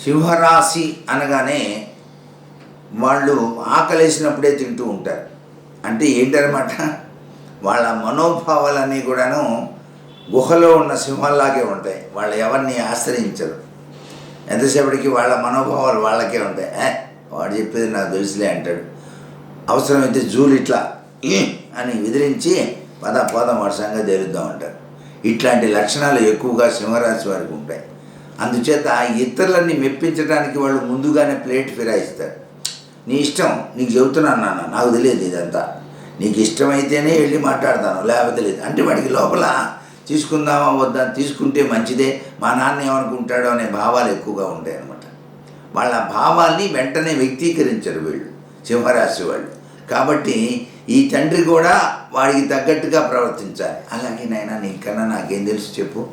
సింహరాశి అనగానే వాళ్ళు ఆకలేసినప్పుడే తింటూ ఉంటారు. అంటే ఏంటనమాట వాళ్ళ మనోభావాలన్నీ కూడాను గుహలో ఉన్న సింహంలాగే ఉంటాయి. వాళ్ళు ఎవరిని ఆశ్రయించరు. ఎంతసేపటికి వాళ్ళ మనోభావాలు వాళ్ళకే ఉంటాయి. ఏ వాడు చెప్పేది నాకు తెలుసులే అంటాడు. అవసరమైతే జూలు ఇట్లా అని విదిరించి పద పోదాం వాడి సంగతి తేలుద్దాం అంటారు. ఇట్లాంటి లక్షణాలు ఎక్కువగా సింహరాశి వారికి ఉంటాయి. అందుచేత ఇతరులని మెప్పించడానికి వాళ్ళు ముందుగానే ప్లేట్ ఫిరాయిస్తారు. నీ ఇష్టం నీకు చెబుతున్నాను నాన్న నాకు తెలియదు ఇదంతా. నీకు ఇష్టమైతేనే వెళ్ళి మాట్లాడతాను లేకపోతే లేదు. అంటే వాడికి లోపల తీసుకుందామా వద్దా తీసుకుంటే మంచిదే. మా నాన్న ఏమనుకుంటాడో అనే భావాలు ఎక్కువగా ఉంటాయి అన్నమాట. వాళ్ళ భావాల్ని వెంటనే వ్యక్తీకరించరు వీళ్ళు సింహరాశి వాళ్ళు. కాబట్టి ఈ తండ్రి కూడా వాడికి తగ్గట్టుగా ప్రవర్తించాలి. అలాగే నాయన నీకన్నా నాకేం తెలుసు చెప్పు.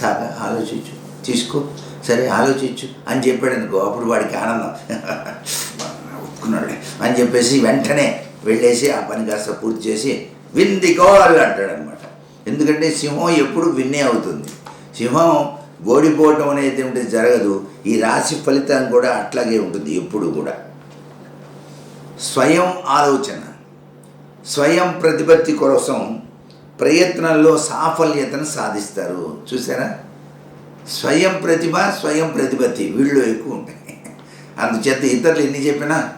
సాగా ఆలోచించు. తీసుకో సరే ఆలోచించు అని చెప్పాడు అనుకో అప్పుడు వాడికి ఆనందం. ఒప్పుకున్నాడు అని చెప్పేసి వెంటనే వెళ్ళేసి ఆ పని కాస్త పూర్తి చేసి వింది కోవాలి అంటాడు అనమాట ఎందుకంటే సింహం ఎప్పుడు విన్నే అవుతుంది. సింహం ఓడిపోవటం అనేది ఏమిటి జరగదు. ఈ రాశి ఫలితం కూడా అట్లాగే ఉంటుంది ఎప్పుడు కూడా. స్వయం ఆలోచన. స్వయం ప్రతిపత్తి కోసం ప్రయత్నంలో సాఫల్యతను సాధిస్తారు. చూసారా? స్వయం ప్రతిభ స్వయం ప్రతిపత్తి వీళ్ళు ఎక్కువ ఉంటాయి. అందుచేత ఇతరులు ఎన్ని చెప్పినా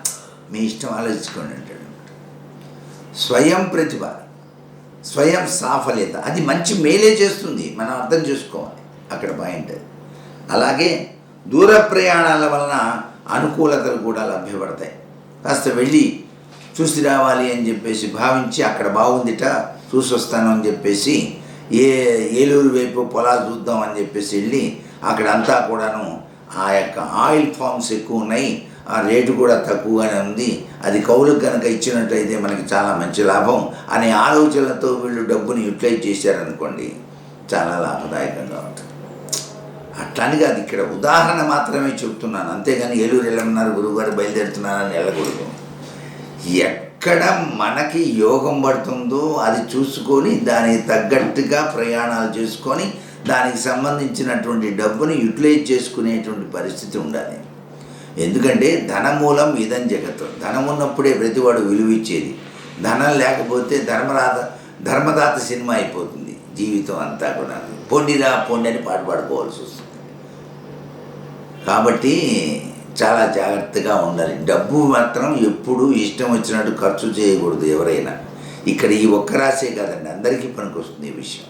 మీ ఇష్టం ఆలోచించుకోండి అంటాడు. స్వయం ప్రతిభ స్వయం సాఫల్యత అది మంచి మేలే చేస్తుంది. మనం అర్థం చేసుకోవాలి. అక్కడ పాయింట్. అలాగే దూర ప్రయాణాల వలన అనుకూలతలు కూడా లభ్యపడతాయి. కాస్త వెళ్ళి చూసి రావాలి అని చెప్పేసి భావించి అక్కడ బాగుందిట చూసి వస్తాను అని చెప్పేసి ఏ ఏలూరు వైపు పొలాలు చూద్దాం అని చెప్పేసి వెళ్ళి అక్కడంతా కూడాను ఆ యొక్క ఆయిల్ ఫామ్స్ ఎక్కువ ఉన్నాయి ఆ రేటు కూడా తక్కువగానే ఉంది. అది కౌలుకు కనుక ఇచ్చినట్టయితే మనకి చాలా మంచి లాభం అనే ఆలోచనలతో వీళ్ళు డబ్బుని యూటిలైజ్ చేశారనుకోండి చాలా లాభదాయకంగా ఉంటుంది. అట్లానే కాదు ఇక్కడ ఉదాహరణ మాత్రమే చెప్తున్నాను. అంతేగాని ఏలూరు వెళ్ళమన్నారు గురువుగారు బయలుదేరుతున్నారని వెళ్ళకూడదు. ఎక్కడ ఎక్కడ మనకి యోగం పడుతుందో అది చూసుకొని దానికి తగ్గట్టుగా ప్రయాణాలు చేసుకొని దానికి సంబంధించినటువంటి డబ్బుని యూటిలైజ్ చేసుకునేటువంటి పరిస్థితి ఉండాలి. ఎందుకంటే ధనమూలం ఇదం జగత్తు. ధనం ఉన్నప్పుడే ప్రతివాడు విలువ ఇచ్చేది. ధనం లేకపోతే ధర్మరాత ధర్మదాత సినిమా అయిపోతుంది జీవితం అంతా కూడా. పొండిరా పొండి అని పాట పాడుకోవాల్సి వస్తుంది. కాబట్టి చాలా జాగ్రత్తగా ఉండాలి. డబ్బు మాత్రం ఎప్పుడు ఇష్టం వచ్చినట్టు ఖర్చు చేయకూడదు ఎవరైనా. ఇక్కడ ఈ ఒక్క రాసే కాదండి అందరికీ పనికొస్తుంది ఈ విషయం.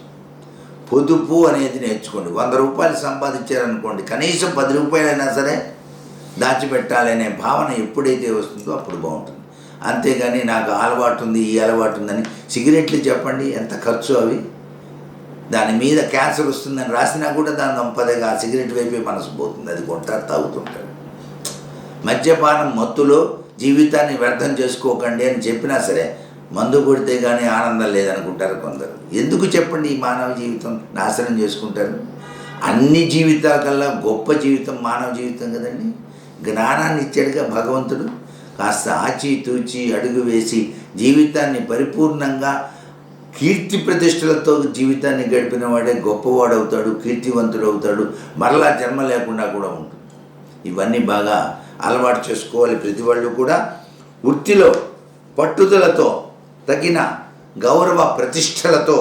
పొదుపు అనేది నేర్చుకోండి. వంద రూపాయలు సంపాదించారనుకోండి కనీసం పది రూపాయలైనా సరే దాచిపెట్టాలనే భావన ఎప్పుడైతే వస్తుందో అప్పుడు బాగుంటుంది. అంతేగాని నాకు అలవాటు ఉంది ఈ అలవాటు ఉందని సిగరెట్లు చెప్పండి ఎంత ఖర్చు అవి? దాని మీద క్యాన్సర్ వస్తుందని రాసినా కూడా దాని దంపదగా ఆ సిగరెట్ వైపే మనసు పోతుంది అది కొంటారు తాగుతుంటారు. మద్యపానం మత్తులో జీవితాన్ని వ్యర్థం చేసుకోకండి అని చెప్పినా సరే మందు కొడితే కానీ ఆనందం లేదనుకుంటారు కొందరు. ఎందుకు చెప్పండి ఈ మానవ జీవితం నాశనం చేసుకుంటారు? అన్ని జీవితాల కల్లా గొప్ప జీవితం మానవ జీవితం కదండి. జ్ఞానాన్ని ఇచ్చాడుగా భగవంతుడు. కాస్త ఆచి తూచి అడుగు వేసి జీవితాన్ని పరిపూర్ణంగా కీర్తి ప్రతిష్టలతో జీవితాన్ని గడిపిన వాడే గొప్పవాడవుతాడు కీర్తివంతుడు అవుతాడు మరలా జన్మ లేకుండా కూడా ఉంటుంది. ఇవన్నీ బాగా అలవాటు చేసుకోవాలి ప్రతి వాళ్ళు కూడా. వృత్తిలో పట్టుదలతో తగిన గౌరవ ప్రతిష్టలతో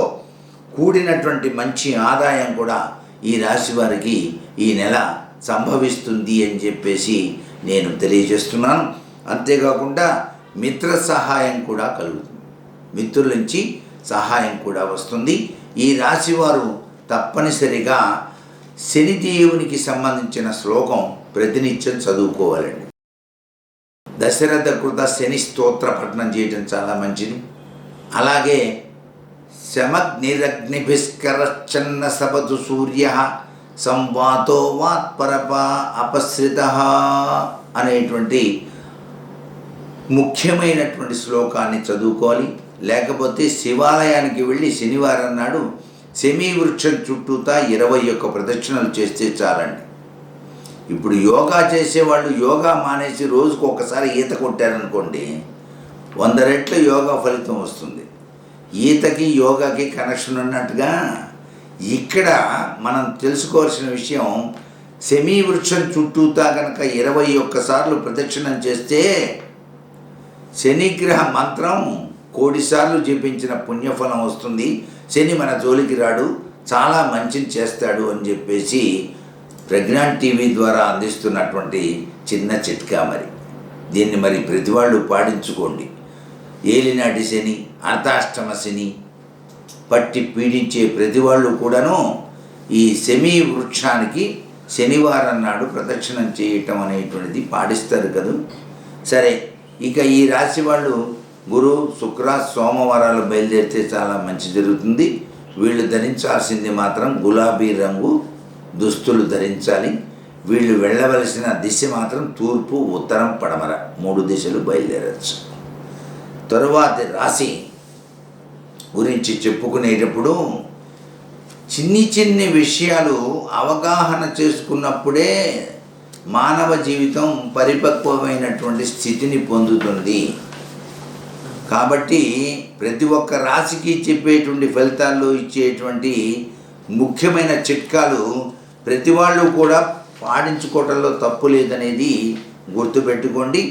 కూడినటువంటి మంచి ఆదాయం కూడా ఈ రాశి వారికి ఈ నెల సంభవిస్తుంది అని చెప్పేసి నేను తెలియజేస్తున్నాను. అంతేకాకుండా మిత్ర సహాయం కూడా కలుగుతుంది. మిత్రుల నుంచి సహాయం కూడా వస్తుంది. ఈ రాశివారు తప్పనిసరిగా శనిదేవునికి సంబంధించిన శ్లోకం ప్రతినిత్యం చదువుకోవాలండి. దశరథ కృత శని స్తోత్ర పఠనం చేయటం చాలా మంచిది. అలాగే శమగ్నిరగ్నిభిస్కరచ్చన్న సపతు సూర్య సంవాతో వాత్పరప అపశ్రిత అనేటువంటి ముఖ్యమైనటువంటి శ్లోకాన్ని చదువుకోవాలి. లేకపోతే శివాలయానికి వెళ్ళి శనివారం నాడు శమీ వృక్షం చుట్టూతా ఇరవై ఒక్క ప్రదక్షిణలు చేస్తే చాలండి. ఇప్పుడు యోగా చేసేవాళ్ళు యోగా మానేసి రోజుకు ఒకసారి ఈత కొట్టారనుకోండి వంద రెట్ల యోగా ఫలితం వస్తుంది. ఈతకి యోగాకి కనెక్షన్ ఉన్నట్టుగా ఇక్కడ మనం తెలుసుకోవాల్సిన విషయం సెమీ వృక్షం చుట్టూతా కనుక ఇరవై ఒక్కసార్లు ప్రదక్షిణం చేస్తే శనిగ్రహ మంత్రం కోడిసార్లు జపించిన పుణ్యఫలం వస్తుంది. శని మన జోలికి రాడు చాలా మంచిని చేస్తాడు అని చెప్పేసి ప్రజ్ఞాన్ టీవీ ద్వారా అందిస్తున్నటువంటి చిన్న చిట్కా మరి. దీన్ని మరి ప్రతి వాళ్ళు పాటించుకోండి. ఏలినాటి శని అర్ధాష్టమ శని పట్టి పీడించే ప్రతి వాళ్ళు కూడాను ఈ సెమీ వృక్షానికి శనివారం నాడు ప్రదక్షిణం చేయటం అనేటువంటిది పాటిస్తారు కదా. సరే ఇక ఈ రాశి వాళ్ళు గురు శుక్ర సోమవారాలు బయలుదేరితే చాలా మంచి జరుగుతుంది. వీళ్ళు ధరించాల్సింది మాత్రం గులాబీ రంగు దుస్తులు ధరించాలి. వీళ్ళు వెళ్ళవలసిన దిశ మాత్రం తూర్పు ఉత్తరం పడమర మూడు దిశలు బయలుదేరచ్చు. తరువాతి రాశి గురించి చెప్పుకునేటప్పుడు చిన్ని చిన్ని విషయాలు అవగాహన చేసుకున్నప్పుడే మానవ జీవితం పరిపక్వమైనటువంటి స్థితిని పొందుతుంది. కాబట్టి ప్రతి ఒక్క రాశికి చెప్పేటువంటి ఫలితాల్లో ఇచ్చేటువంటి ముఖ్యమైన చిట్కాలు ప్రతి వాళ్ళు కూడా పాటించుకోవటంలో తప్పు లేదనేది గుర్తుపెట్టుకోండి.